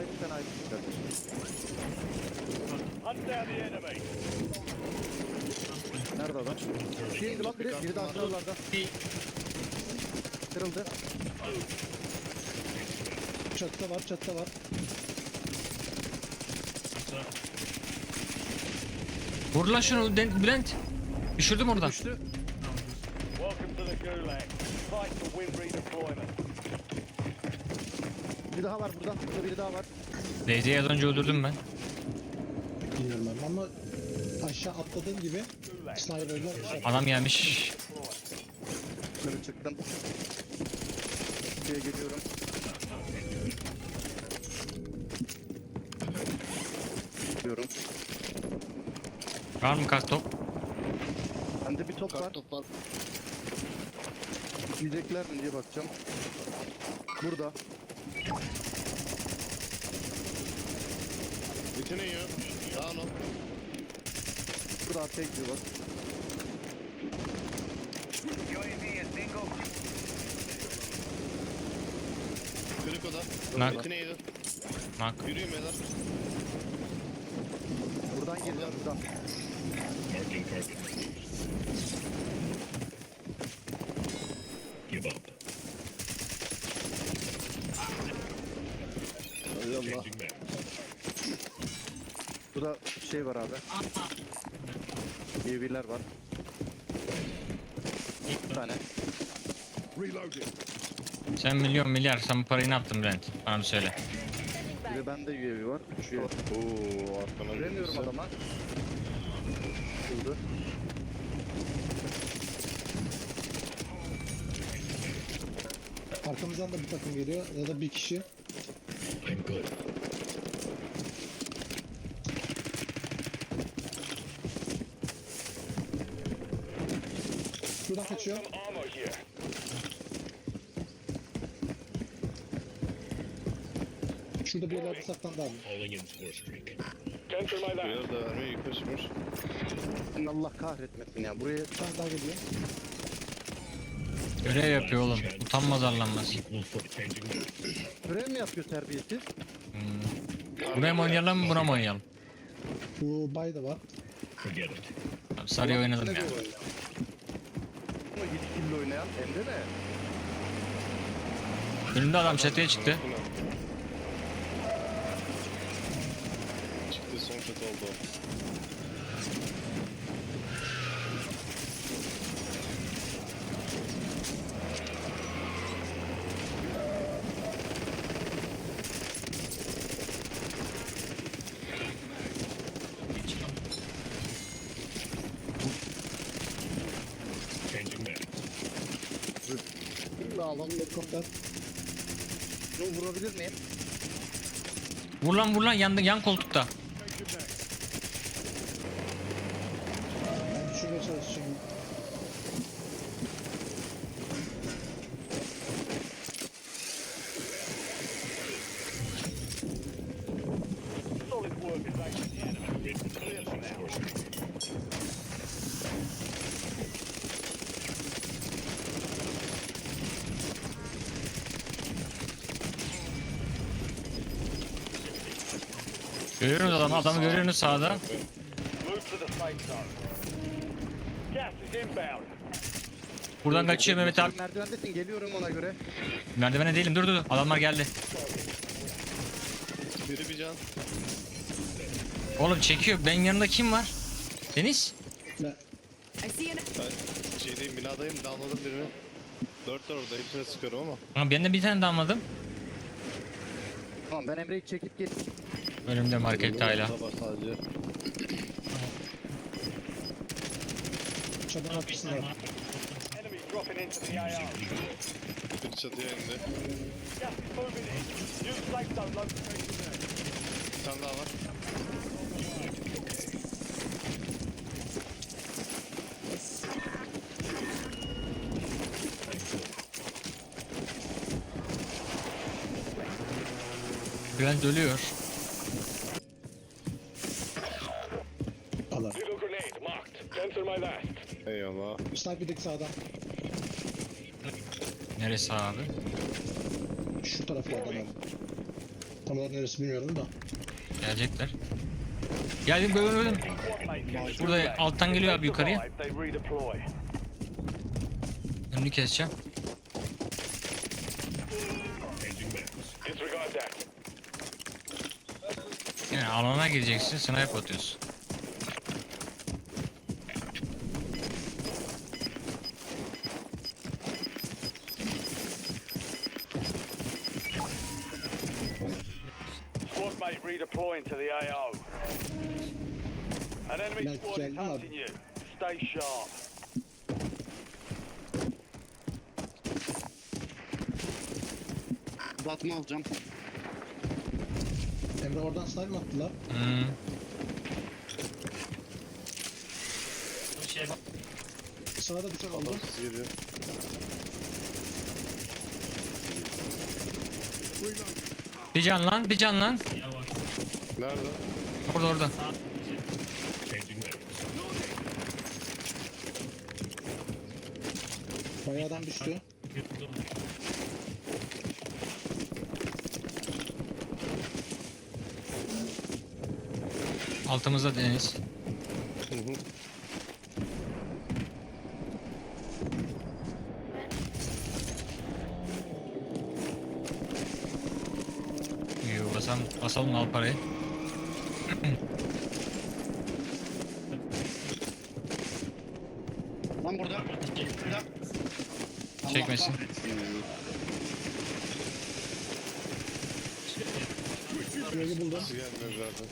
ayrı sen ayrı kardeşim. Hunt down the enemy. Nerede adam? Bir indi lan biri. Biri de aşağılarda. Kırıldı. Çatıda var, çatıda var. Vur lan şunu Den- Bülent. Düşürdüm oradan. Düştü. Welcome to the Gulag. Fight to win redeployment. Biri daha var burada. Burada biri daha var. DC'yi az önce öldürdüm ben. Bilmiyorum ben ama aşağı atladığım gibi sniper'lar Adam gelmiş. Yukarı çıktım. Şuraya geliyorum. Diyorum. Var mı kask top? Bende bir top var. top var. Yiyecekler mi diye bakacağım. Burada. Bitiniyor. Down o. Burada arkaya gidiyor bak. Kırık o da. Nak. Bitineydi. Bak. Yürüyün beyler. Buradan geliyor buradan. Hay Allah. Burada şey var abi. UAV'ler var. Bir tane. Sen milyon milyar sen bu parayı ne yaptın Bülent? Bana bir söyle. Bir de bende UAV var. Üç UAV. Oo arkana Göremiyorum girdiyse. adama. Şurada. Arkamızdan da bir takım geliyor ya da bir kişi. Şuradan kaçıyor. Some armor here. Şurada bir yerlerde saklandı abi. Biraz da vermeye yıkışmış. Allah kahretmesin ya. Buraya Bir tane daha geliyor. Görev yapıyor oğlum. Utanmaz arlanmaz. görev mi yapıyor terbiyesiz? Hmm. Buraya mı oynayalım buna mı oynayalım? Bu bay da var. Abi Sarıya oynadım ya. oynuyor. Ama yetkili oynayan hem de ne? Önümde adam çatıya çıktı. Çıktı son shot oldu. Alalım helikopter. Bunu vurabilir miyim? Vur lan vur lan yan, yan koltukta. Düşürmeye çalışacağım. Görüyorsunuz adamı, görüyorsunuz sağda. Buradan kaçıyor Mehmet abi. Merdivendesin geliyorum ona göre. Merdivene değilim dur dur dur. Adamlar geldi. Biri bir can. Oğlum çekiyor. Ben yanında kim var? Deniz. Ben şeydeyim binadayım downladım birini. Dört var orada hepsine sıkıyorum ama. Ama ben de bir tane damladım. Tamam ben Emre'yi çekip gel. Önümde market hala. The AR. Bir çatıya indi. Bir tane daha var. Bülent ölüyor. Eyvallah. Sniper'deki sağdan. Neresi abi? Şu taraflardan abi. Tam olarak neresi bilmiyorum da. Gelecekler. Geldim gördüm gördüm. Burada alttan geliyor abi yukarıya. Önünü keseceğim. Yani alana gireceksin sniper atıyorsun. An enemy squad is geldim abi. hunting you. Stay sharp. Batma alacağım. Emre oradan sniper mi attılar? Hmm. Sırada bıçak aldı. Siz geliyor. Bir can lan bir can lan. Nerede? Orada orada. Bayağı adam düştü. Altımızda deniz. Hı hı. Yoo, basalım, basalım al parayı. Lan burada. Burada. Allah Çekmesin. kahretsin ya. Yolu buldum. Siz gelmiyor zaten.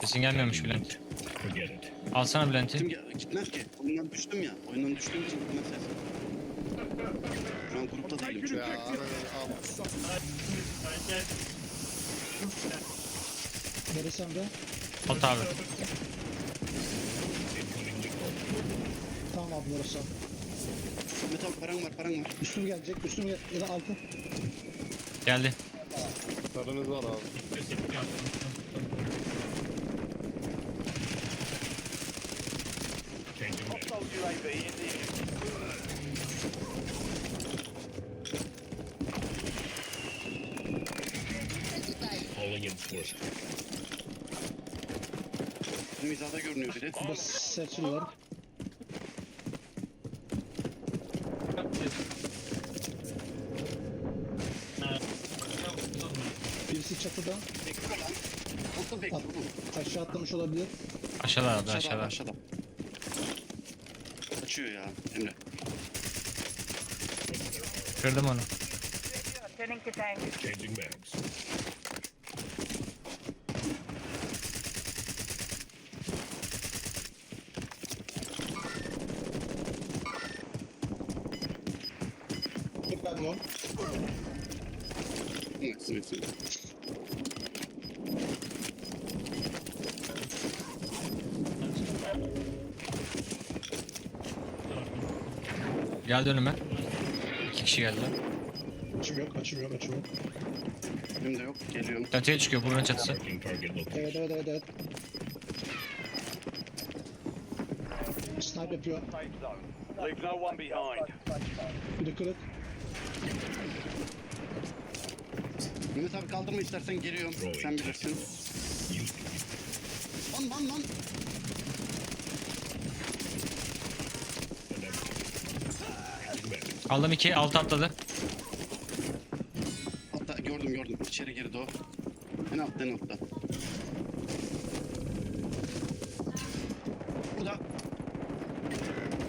Sesin gelmiyormuş Bülent. Alsana Bülent'i. Gittim gitmez ki. Oyundan düştüm ya. Oyundan düştüğüm için gitmez ses. Şu an grupta değilim. Ya ananı al. Neresi Emre? Alt abi. Tamam abi orası. Metal param var param var. Üstüm gelecek. Üstüm gel ya da altı. Geldi. Sarınız var abi. Hostile UAV in the air. Bizim hizada görünüyor biri. Burada search'il var. Birisi çatıda. Nasıl bekliyor oğlum? Aşağı atlamış olabilir. Aşağıda abi Aşağıda aşağıda. aşağıda. Kaçıyor ya Emre. Kırdım onu. To tank. Dikkat mi? Evet, evet, evet. Geldi önüme. İki kişi geldiler. Açım yok, açım yok, açım yok. Benim de yok. Geliyorum. Çatıya çıkıyor buranın çatısı. Evet, evet, evet, evet. Snipe yapıyor. Leave no one behind. Biri kırık. Mehmet abi kaldırma istersen geliyorum. Sen bilirsin. Lan lan lan. Aldım iki altı atladı. Hatta gördüm gördüm. İçeri girdi o. En altta en altta. Burada.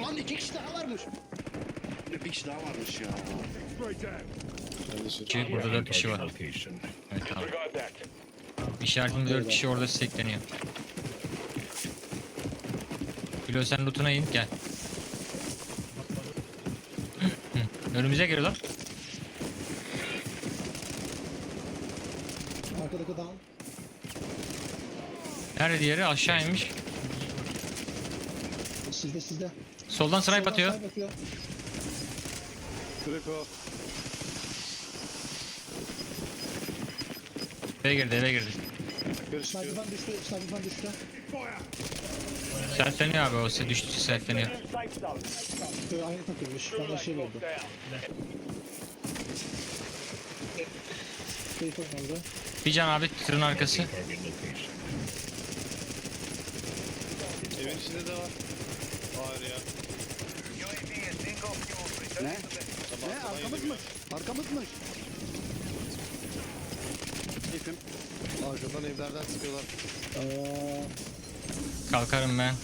Ulan iki kişi daha varmış. Bir kişi daha varmış ya. İki, burada dört kişi var. Evet tamam. İşaretimde dört kişi orada stekleniyor. Bilo sen lootuna in gel. Hı, Önümüze geliyor lan. Arkadaki down. Nerede diğeri? Aşağı inmiş. Sizde, sizde. Soldan snipe Soldan atıyor. Snipe atıyor. Eve girdi eve girdi. Çıkıyor. Sniper'dan düştü, sniper'dan düştü. Selfleniyor abi o se düştü selfleniyor. Böyle aynı takılmış. Bana şey verdi. Safe oynadı. Bir can abi tırın arkası. Evin içinde de var. Hayır ya. Ne? Sabah Ne? Arkamızmış. Arkamızmış. Arkadan evlerden sıkıyorlar. Aa, Kalkarım ben.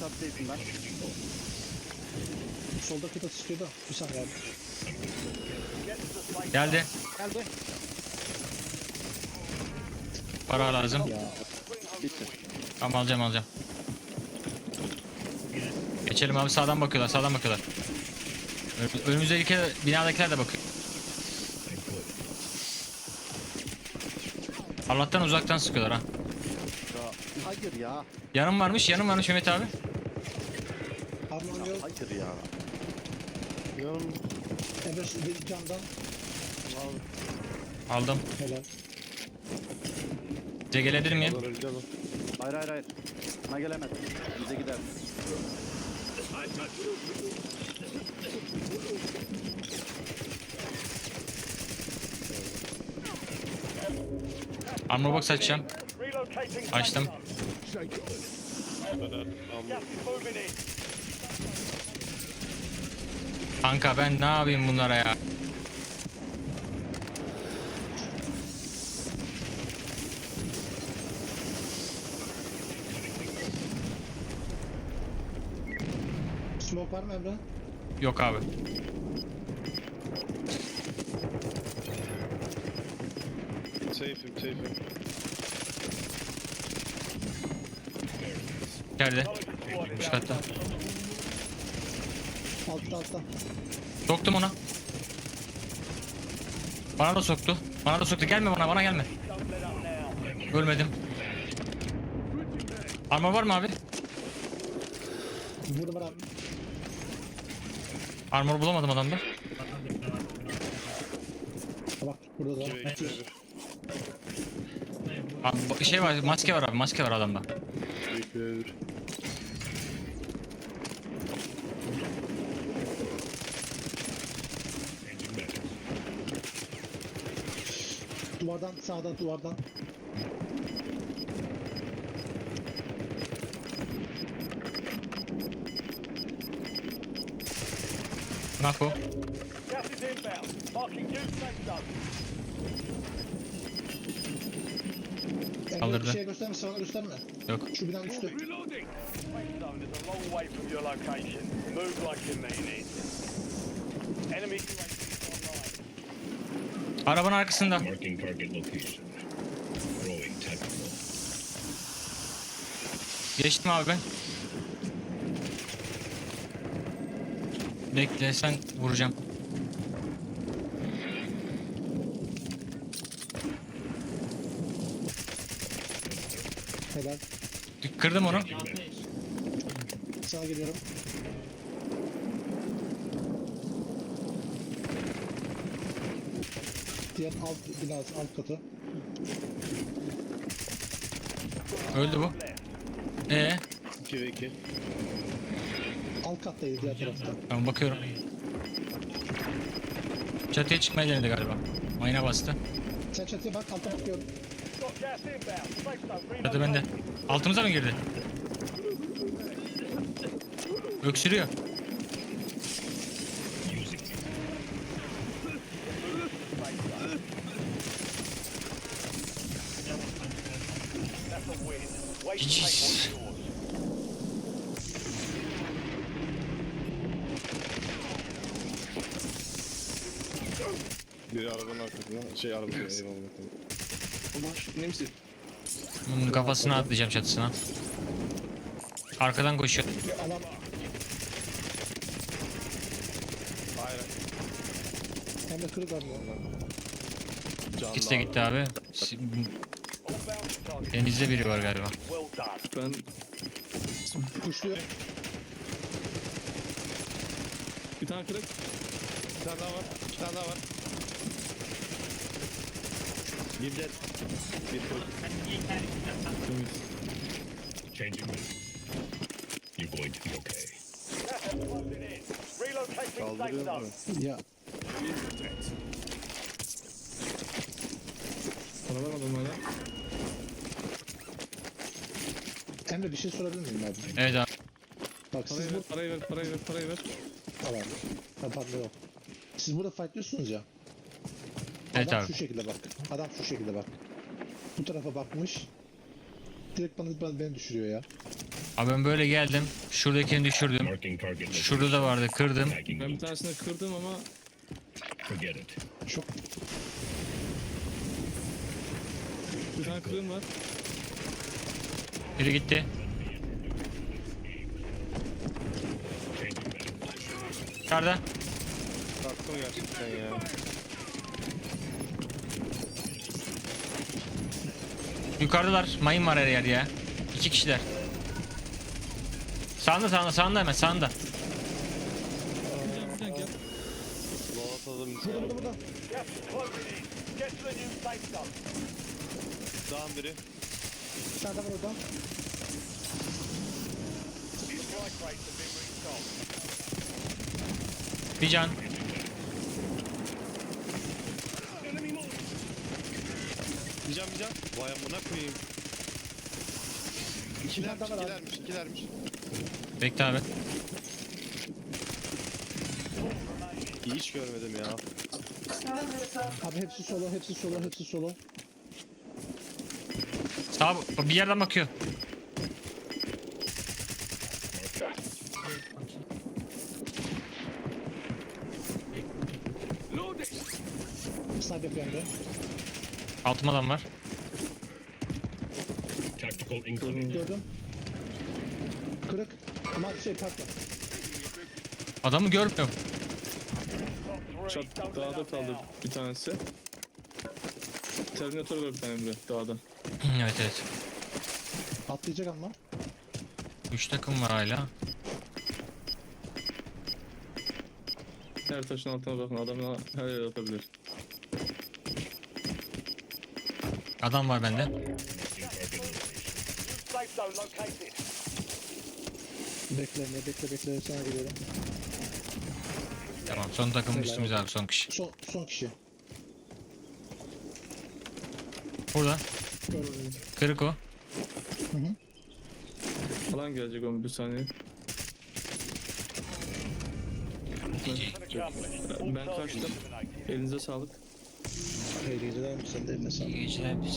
Top safe'im ben. solda kıta sıkıyor da. Saniye abi. Geldi. Geldi. Para lazım. Ya Bitti. Tamam alacağım alacağım. Geçelim abi sağdan bakıyorlar sağdan bakıyorlar. Önümüzdeki binadakiler de bakıyor. Allah'tan uzaktan sıkıyorlar ha. Ya, hayır ya. Yanım varmış yanım varmış Mehmet abi. Arman yok. Hayır ya. Yanım Emre bir camdan. Aldım. Helal. Size gelebilir miyim? alır canım. Hayır hayır hayır. Bana gelemez. Bize gider. Armor box açacağım. Açtım. İn. Kanka ben ne yapayım bunlara ya? Smoke var mı Emre? Yok abi. Safe'im safe'im. İçeride. Üst katta. Altta altta. Soktum ona. Bana da soktu. Bana da soktu. Gelme bana, bana gelme. Ölmedim. Armor var mı abi? Vurdum abi. Armor bulamadım adamda. Bak burada da. 2 ve 2 ve 1. Abi, şey var, maske var abi, maske var adamda. 2 ve 1. Duvardan sağdan duvardan. Nako. Gas is inbound. Marking new safe zone. Location. Move like you mean it. Enemy UAV online. Arabanın arkasında. Geçtim abi ben. Bekle sen vuracağım. Helal. Kırdım onu. Sana geliyorum. Diğer alt binası alt katı. Öldü bu. Ee, 2 ve 2. Alt kattaydı diğer tarafta. ben bakıyorum. Çatıya çıkmaya denedi galiba. Mayına bastı. Sen çatıya bak alta bakıyorum. Çatı bende. Altımıza mı girdi? Öksürüyor. Jeez. Biri arabanın arkasında. Şey araba eyvallah. Misin? Bunun kafasına atlayacağım çatısına. Arkadan koşuyor. Alan Hayır. hem İkisi de gitti abi. Denizde biri var galiba. Done. Kuşluyor. Bir tane kırık. Bir tane daha var. Bir tane daha var. Bir de bir Changing this. You're going to be okay. Relocating safe Kaldırıyor zone. mu? Emre bir şey sorabilir miyim abi? Evet abi. Bak Parayı siz ver, bu parayı ver, parayı ver, parayı ver. tamam. Tamam, tamam. Siz burada fightlıyorsunuz ya. Evet Adam abi. şu şekilde bak. Adam şu şekilde bak. Bu tarafa bakmış. Direkt bana, bana beni düşürüyor ya. Abi ben böyle geldim. Şuradakini düşürdüm. Marking target location. Şurada da vardı kırdım. Tagging Ben bir tanesini kırdım ama Forget it. Çok bir tane kırığım var. Biri gitti. Yukarıda. Taktım gerçekten ya. Yukarıdalar. Mayın var her yer ya. İki kişiler. Sağında sağında sağında hemen sağında. Burada burada. Dağın biri. Bir tane daha var orada. Bir can. Bir can bir can. Vay amına koyayım. İkilermiş, tane var abi. ikilermiş, ikilermiş. Bekle abi. Hiç görmedim ya. Abi hepsi solo, hepsi solo, hepsi solo. Sağ bir yerden bakıyor. Sniper yapıyor Emre. Altıma adam var. Tactical incoming. Gördüm. Kırık. Ama şey pardon. Adamı görmüyorum. Çat dağda kaldı bir tanesi. Terminatör var bir tane Emre dağda. evet evet. Atlayacak ama. Üç takım var hala. Her taşın altına bakın adamı her yere atabilir. Adam var bende. Located. Bekle Emre, bekle bekle sana geliyorum. Tamam son takım üstümüz abi son kişi. Son, son kişi. Burada. Gördüm. Kırık o. Alan gelecek onun bir saniye. Ben kaçtım. Elinize sağlık. Hayırlı geceler, sen de eline sağlık. İyi geceler.